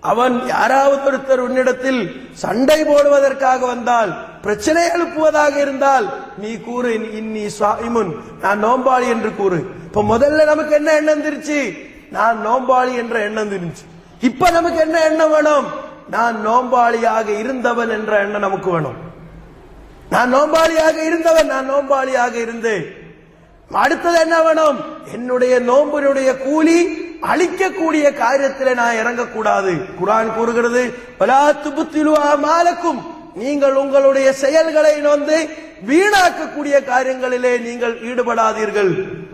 அவன் யாராவது ஒருத்தர் உன்னிடத்தில் சண்டை போடுவதற்காக வந்தால் பிரச்சனை எழுப்புவதாக இருந்தால் நீ கூறு இன்னி சாயிமுன். நான் நோம்பாளி என்று கூறு. இப்ப முதல்ல நமக்கு என்ன எண்ணம் திருச்சு நான் நோம்பாளி என்ற எண்ணம் திருந்துச்சு இப்ப நமக்கு என்ன எண்ணம் வேணும்? நான் நோம்பாளியாக இருந்தவன் என்ற எண்ணம் நமக்கு வேணும். நான் நோம்பாளியாக இருந்தவன் நான் நோம்பாளியாக இருந்தேன். அடுத்தது என்ன வேணும்? என்னுடைய நோம்பினுடைய கூலி அழிக்கக்கூடிய காரியத்தில் நான் இறங்கக்கூடாது. குரான் கூறுகிறது "வலா துபுத்திலு நீங்கள் உங்களுடைய செயல்களை வந்து வீணாக்கக்கூடிய காரியங்களிலே நீங்கள் ஈடுபடாதீர்கள்.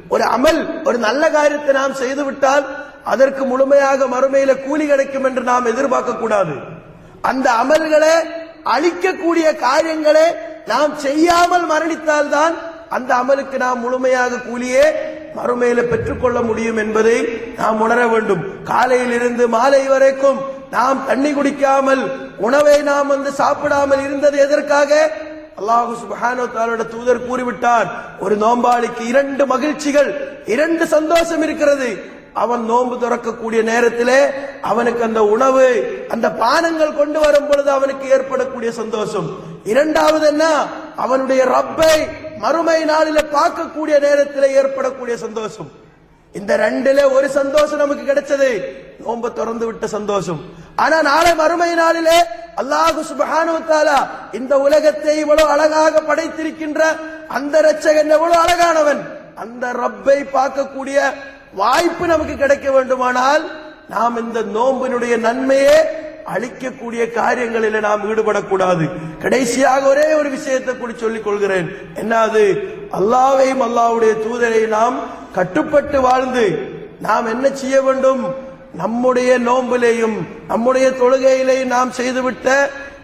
ஒரு அமல் ஒரு நல்ல காரியத்தை நாம் செய்துவிட்டால் அதற்கு முழுமையாக மறுமையில கூலி கிடைக்கும் என்று நாம் எதிர்பார்க்க கூடாது அந்த அமல்களை அழிக்கக்கூடிய காரியங்களை நாம் செய்யாமல் மரணித்தால்தான் அந்த அமலுக்கு நாம் முழுமையாக கூலியே மறுமையில பெற்றுக்கொள்ள முடியும் என்பதை நாம் உணர வேண்டும். காலையிலிருந்து மாலை வரைக்கும் நாம் தண்ணி குடிக்காமல் உணவை நாம் வந்து சாப்பிடாமல் இருந்தது எதற்காக? அல்லாஹு சுபஹானோ தாலோட தூதர் கூறிவிட்டார் ஒரு நோம்பாளிக்கு இரண்டு மகிழ்ச்சிகள் இரண்டு சந்தோஷம் இருக்கிறது. அவன் நோன்பு துறக்கக்கூடிய நேரத்திலே அவனுக்கு அந்த உணவு அந்த பானங்கள் கொண்டு வரும் பொழுது அவனுக்கு ஏற்படக்கூடிய சந்தோஷம். இரண்டாவது என்ன? அவனுடைய ரப்பை மறுமை நாளில பார்க்கக்கூடிய நேரத்தில் ஏற்படக்கூடிய சந்தோஷம். இந்த ரெண்டுல ஒரு சந்தோஷம் நமக்கு கிடைச்சது. நோம்ப திறந்து விட்ட சந்தோஷம். ஆனா நாளை மறுமை நாளிலே அல்லாஹு சுபஹானு இந்த உலகத்தை இவ்வளவு அழகாக படைத்திருக்கின்ற அந்த ரச்சகன் எவ்வளவு அழகானவன். அந்த ரப்பை பார்க்கக்கூடிய வாய்ப்பு நமக்கு கிடைக்க வேண்டுமானால் நாம் இந்த நோம்பினுடைய நன்மையே அழிக்கக்கூடிய காரியங்களில் நாம் ஈடுபடக்கூடாது. கடைசியாக ஒரே ஒரு விஷயத்தை கூட சொல்லிக் கொள்கிறேன் என்ன அது அல்லாவையும் அல்லாவுடைய தூதரை நாம் கட்டுப்பட்டு வாழ்ந்து நாம் என்ன செய்ய வேண்டும்? நம்முடைய நோம்பிலேயும் நம்முடைய தொழுகையிலேயும் நாம் செய்துவிட்ட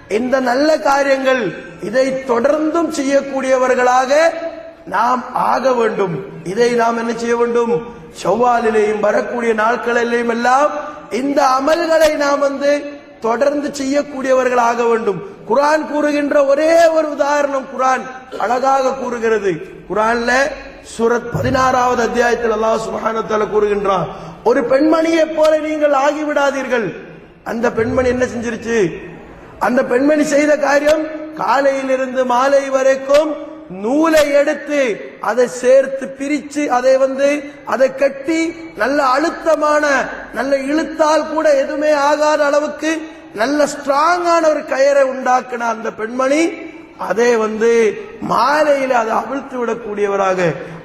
இந்த நல்ல காரியங்கள் இதை தொடர்ந்தும் செய்யக்கூடியவர்களாக நாம் ஆக வேண்டும். இதை நாம் என்ன செய்ய வேண்டும்? செவ்வாலிலேயும் வரக்கூடிய நாட்களிலேயும் எல்லாம் இந்த அமல்களை நாம் வந்து தொடர்ந்து செய்யக்கூடியவர்கள் ஆக வேண்டும். குரான் கூறுகின்ற ஒரே ஒரு உதாரணம் குரான் அழகாக கூறுகிறது. குரான்ல சூரத் பதினாறாவது அத்தியாயத்தில் அல்லாஹ் சுபஹானத்தால கூறுகின்றான். ஒரு பெண்மணியை போல நீங்கள் ஆகிவிடாதீர்கள். அந்த பெண்மணி என்ன செஞ்சிருச்சு? அந்த பெண்மணி செய்த காரியம் காலையிலிருந்து மாலை வரைக்கும் நூலை எடுத்து அதை சேர்த்து பிரிச்சு அதை வந்து அதை கட்டி நல்ல அழுத்தமான நல்ல இழுத்தால் கூட எதுவுமே ஆகாத அளவுக்கு நல்ல ஸ்ட்ராங்கான ஒரு கயரை உண்டாக்கின அந்த பெண்மணி அதை வந்து மாலையில அதை அவிழ்த்து விடக்கூடியவராக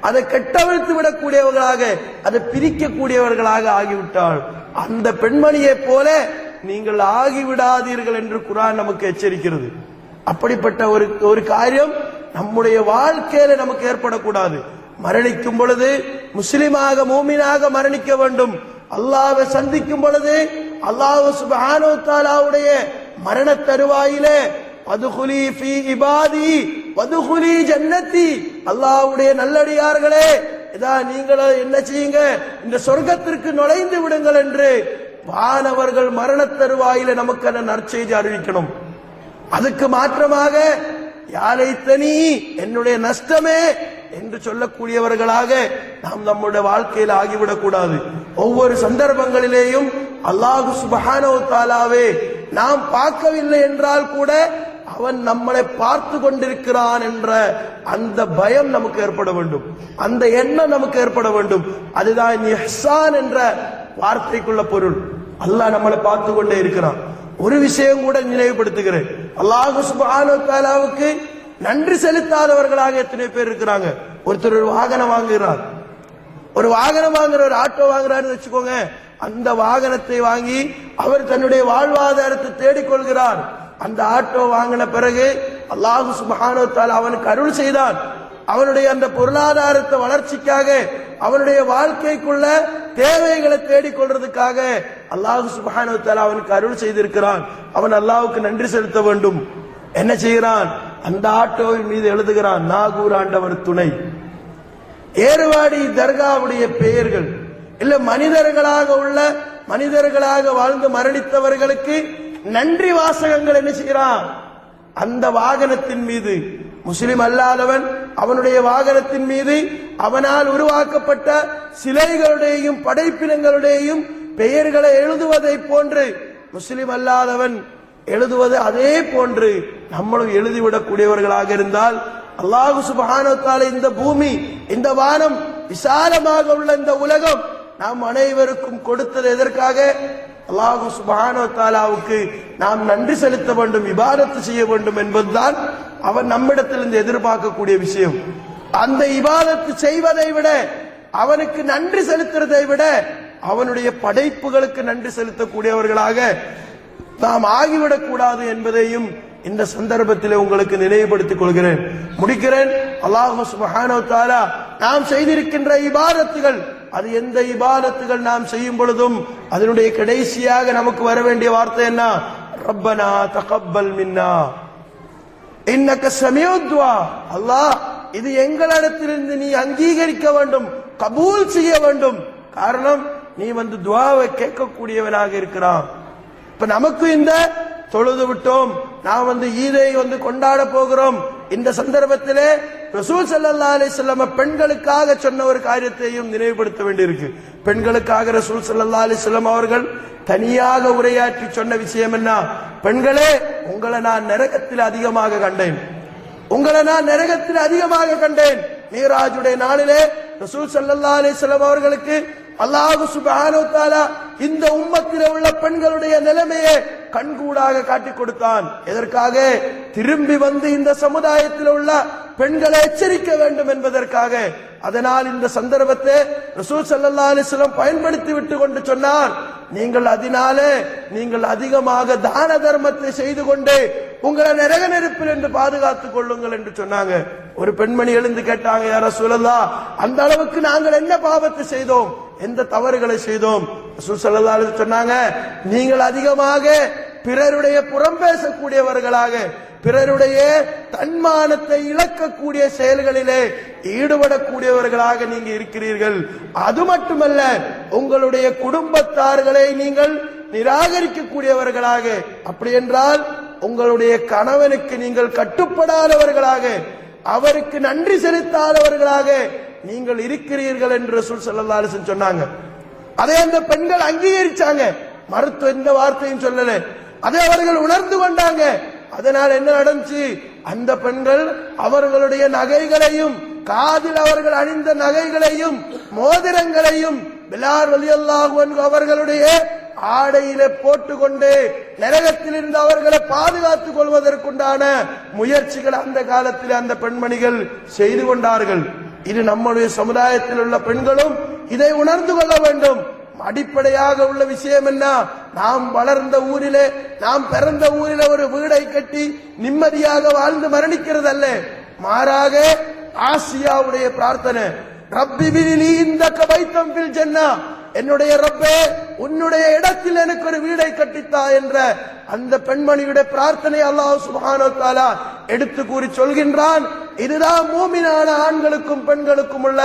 அதை கெட்டவிழ்த்து விடக்கூடியவர்களாக அதை பிரிக்கக்கூடியவர்களாக ஆகிவிட்டாள். அந்த பெண்மணியை போல நீங்கள் ஆகிவிடாதீர்கள் என்று குரான் நமக்கு எச்சரிக்கிறது. அப்படிப்பட்ட ஒரு ஒரு காரியம் நம்முடைய வாழ்க்கையில நமக்கு ஏற்படக்கூடாது. மரணிக்கும் பொழுது முஸ்லிமாக மூமினாக மரணிக்க வேண்டும். அல்லாவை சந்திக்கும் பொழுது அல்லாஹ் சுப்ஹானஹு தாலாவுடைய மரண தருவாயிலே பதுகுலி ஃபீ இபாதி பதுகுலி ஜன்னத்தி. அல்லாஹ்வுடைய நல்லடியார்களே இதா நீங்கள் என்ன செய்யுங்க? இந்த சொர்க்கத்திற்கு நுழைந்து விடுங்கள் என்று. வானவர்கள் மரண தருவாயில நமக்கு அந்த நற்செய்தி அறிவிக்கணும். அதுக்கு மாற்றமாக யாரை தனி என்னுடைய நஷ்டமே என்று சொல்லக்கூடியவர்களாக நாம் நம்முடைய வாழ்க்கையில் ஆகிவிடக் கூடாது ஒவ்வொரு சந்தர்ப்பங்களிலேயும் அல்லாஹு சுபஹானோ தாலாவே நாம் பார்க்கவில்லை என்றால் கூட அவன் நம்மளை பார்த்து கொண்டிருக்கிறான் என்ற அந்த பயம் நமக்கு ஏற்பட வேண்டும். அந்த எண்ணம் நமக்கு ஏற்பட வேண்டும். அதுதான் எஹ்சான் என்ற வார்த்தைக்குள்ள பொருள். அல்லாஹ் நம்மளை பார்த்து கொண்டே இருக்கிறான். ஒரு விஷயம் கூட நினைவுபடுத்துகிறேன். அல்லாஹு சுப்ஹானஹு நன்றி செலுத்தாதவர்களாக எத்தனை பேர் இருக்கிறாங்க? ஒருத்தர் ஒரு வாகனம் வாங்குகிறார். ஒரு வாகனம் வாங்குற ஒரு ஆட்டோ வாங்குறாருன்னு வச்சுக்கோங்க. அந்த வாகனத்தை வாங்கி அவர் தன்னுடைய வாழ்வாதாரத்தை தேடிக்கொள்கிறார். அந்த ஆட்டோ வாங்கின பிறகு அல்லாஹு சுப்ஹானஹு வ அவனுக்கு அருள் செய்தான் அவனுடைய அந்த பொருளாதாரத்தை வளர்ச்சிக்காக அவனுடைய வாழ்க்கைக்குள்ள தேவைகளை தேடிக்கொள்றதுக்காக அல்லாஹு சுப்ஹானஹு வ அவனுக்கு அருள் செய்திருக்கிறான். அவன் அல்லாவுக்கு நன்றி செலுத்த வேண்டும். என்ன செய்கிறான்? அந்த ஆட்டோவின் மீது எழுதுகிறான் நாகூர் ஆண்டவர் துணை. ஏறுவாடி தர்காவுடைய பெயர்கள். இல்ல மனிதர்களாக உள்ள மனிதர்களாக வாழ்ந்து மரணித்தவர்களுக்கு நன்றி வாசகங்கள் என்ன செய்கிறான்? அந்த வாகனத்தின் மீது. முஸ்லிம் அல்லாதவன் அவனுடைய வாகனத்தின் மீது அவனால் உருவாக்கப்பட்ட சிலைகளுடையும் படைப்பினங்களுடையும் பெயர்களை எழுதுவதை போன்று முஸ்லிம் அல்லாதவன் எழுதுவது அதே போன்று நம்மளும் எழுதிவிடக்கூடியவர்களாக இருந்தால் அல்லாஹு சுபஹானத்தால இந்த பூமி இந்த வானம் விசாலமாக உள்ள இந்த உலகம் நாம் அனைவருக்கும் கொடுத்தது எதற்காக? அல்லாஹு சுபஹானோ தாலாவுக்கு நாம் நன்றி செலுத்த வேண்டும் இபாதத்து செய்ய வேண்டும் என்பதுதான் அவன் நம்மிடத்திலிருந்து எதிர்பார்க்கக்கூடிய விஷயம். அந்த இபாதத்து செய்வதை விட அவனுக்கு நன்றி செலுத்துறதை விட அவனுடைய படைப்புகளுக்கு நன்றி செலுத்தக்கூடியவர்களாக நாம் ஆகிவிடக் கூடாது என்பதையும் இந்த சந்தர்ப்பத்தில் உங்களுக்கு நினைவுபடுத்திக் கொள்கிறேன். முடிக்கிறேன். அல்லாஹு சுபஹானோ தாலா நாம் செய்திருக்கின்ற இபாதத்துகள் அது எந்த இபாதத்துகள் நாம் செய்யும் பொழுதும் அதனுடைய கடைசியாக நமக்கு வர வேண்டிய வார்த்தை என்ன? ரப்பனா தகப்பல் மின்னா. இன்னக்க சமயோத்வா அல்லாஹ் இது எங்களிடத்திலிருந்து நீ அங்கீகரிக்க வேண்டும் கபூல் செய்ய வேண்டும். காரணம் நீ வந்து துவாவை கேட்கக்கூடியவனாக இருக்கிறான். இப்ப நமக்கு இந்த தொழுது விட்டோம். நாம் வந்து ஈதை வந்து கொண்டாட போகிறோம். இந்த சந்தர்ப்பத்திலே ரசூல் சல்லா அலிஸ்லாம் பெண்களுக்காக சொன்ன ஒரு காரியத்தையும் நினைவுபடுத்த வேண்டியிருக்கு. பெண்களுக்காக ரசூல் சல்லா செல்லம் அவர்கள் தனியாக உரையாற்றி சொன்ன விஷயம் என்ன? பெண்களே உங்களை நான் நரகத்தில் அதிகமாக கண்டேன். உங்களை நான் நரகத்தில் அதிகமாக கண்டேன். மீராஜுடைய நாளிலே ரசூல் சல்லா அலிஸ்லாம் அவர்களுக்கு அல்லாஹு சுபானோ தாலா இந்த உம்மத்தில் உள்ள பெண்களுடைய நிலைமையை கண்கூடாக காட்டிக் கொடுத்தான். எதற்காக? திரும்பி வந்து இந்த சமுதாயத்தில் உள்ள பெண்களை எச்சரிக்க வேண்டும் என்பதற்காக. அதனால் இந்த சந்தர்ப்பத்தை ரசூல் சல்லா அலிஸ்லம் பயன்படுத்தி விட்டு கொண்டு சொன்னார். நீங்கள் அதனாலே நீங்கள் அதிகமாக தான தர்மத்தை செய்து கொண்டு உங்களை நரக நெருப்பில் என்று பாதுகாத்துக் கொள்ளுங்கள் என்று சொன்னாங்க. ஒரு பெண்மணி எழுந்து கேட்டாங்க யார சொல்லலா அந்த அளவுக்கு நாங்கள் என்ன பாவத்தை செய்தோம்? எந்த தவறுகளை செய்தோம்? சொன்னாங்க நீங்கள் அதிகமாக பிறருடைய புறம் பேசக்கூடியவர்களாக பிறருடைய தன்மானத்தை இழக்கக்கூடிய செயல்களிலே ஈடுபடக்கூடியவர்களாக நீங்க இருக்கிறீர்கள். அது மட்டுமல்ல உங்களுடைய குடும்பத்தார்களை நீங்கள் நிராகரிக்கக்கூடியவர்களாக அப்படி என்றால் உங்களுடைய கணவனுக்கு நீங்கள் கட்டுப்படாதவர்களாக அவருக்கு நன்றி செலுத்தாதவர்களாக நீங்கள் இருக்கிறீர்கள் என்று ரசூல் சல்லா சொன்னாங்க. அதை அந்த பெண்கள் அங்கீகரிச்சாங்க. மருத்துவ எந்த வார்த்தையும் சொல்லல. அதை அவர்கள் உணர்ந்து கொண்டாங்க. அதனால் என்ன நடந்துச்சு? அந்த பெண்கள் அவர்களுடைய நகைகளையும் காதில் அவர்கள் அணிந்த நகைகளையும் மோதிரங்களையும் பிலார் வலியல்லாஹு அவர்களுடைய ஆடையில போட்டுக்கொண்டு நரகத்தில் இருந்து அவர்களை பாதுகாத்துக் கொள்வதற்குண்டான முயற்சிகள் அந்த காலத்தில் அந்த பெண்மணிகள் செய்து கொண்டார்கள். இது நம்முடைய சமுதாயத்தில் உள்ள பெண்களும் இதை உணர்ந்து கொள்ள வேண்டும். அடிப்படையாக உள்ள விஷயம் என்ன? நாம் வளர்ந்த ஊரிலே நாம் பிறந்த ஊரில் ஒரு வீடை கட்டி நிம்மதியாக வாழ்ந்து மரணிக்கிறது அல்ல மாறாக ஆசியாவுடைய பிரார்த்தனை. ரப்பி பிலி இந்த கபைத்தம் பில் என்னுடைய ரப்பே உன்னுடைய இடத்தில் எனக்கு ஒரு வீடை கட்டித்தா என்ற அந்த பெண்மணியுடைய பிரார்த்தனை அல்லாஹ் சுபானோ தாலா எடுத்து கூறி சொல்கின்றான். இதுதான் மூமினான ஆண்களுக்கும் பெண்களுக்கும் உள்ள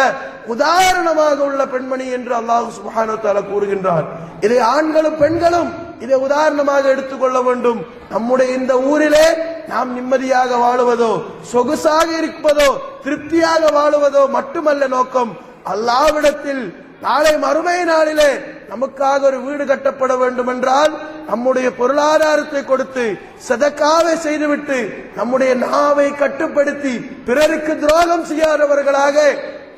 உதாரணமாக உள்ள பெண்மணி என்று அல்லாஹ் சுபானத்தால கூறுகின்றார். இதை ஆண்களும் பெண்களும் இதை உதாரணமாக எடுத்துக்கொள்ள வேண்டும். நம்முடைய இந்த ஊரிலே நாம் நிம்மதியாக வாழுவதோ சொகுசாக இருப்பதோ திருப்தியாக வாழுவதோ மட்டுமல்ல நோக்கம். அல்லாவிடத்தில் நாளை மறுமை நாளிலே நமக்காக ஒரு வீடு கட்டப்பட வேண்டும் என்றால் நம்முடைய பொருளாதாரத்தை கொடுத்து சதக்காவை செய்துவிட்டு நம்முடைய நாவை கட்டுப்படுத்தி பிறருக்கு துரோகம் செய்யாதவர்களாக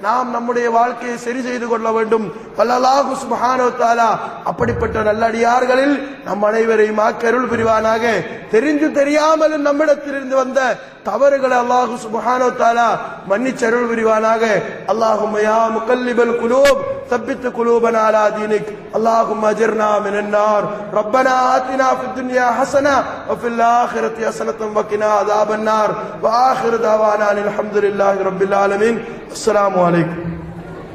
நாம் நம்முடைய வாழ்க்கையை சரி செய்து கொள்ள வேண்டும். வல்லல்லாஹு சுப்ஹானஹு வ அப்படிப்பட்ட நல்லடியார்களில் நம் அனைவரையும் ஆக்கருள் புரிவானாக. தெரிந்து தெரியாமலும் நம்மிடத்திலிருந்து வந்த தவறுகளை அல்லாஹு சுப்ஹானஹு வ தஆலா மன்னிச்சருள் புரிவானாக அல்லாஹும்ம யா முகல்லிபல் குலூப் ثبت قلوبنا على دينك اللهم اجرنا من النار ربنا آتنا في الدنيا حسنة وفي الآخرة حسنة وقنا عذاب النار وآخر دعوانا أن الحمد لله رب العالمين السلام عليكم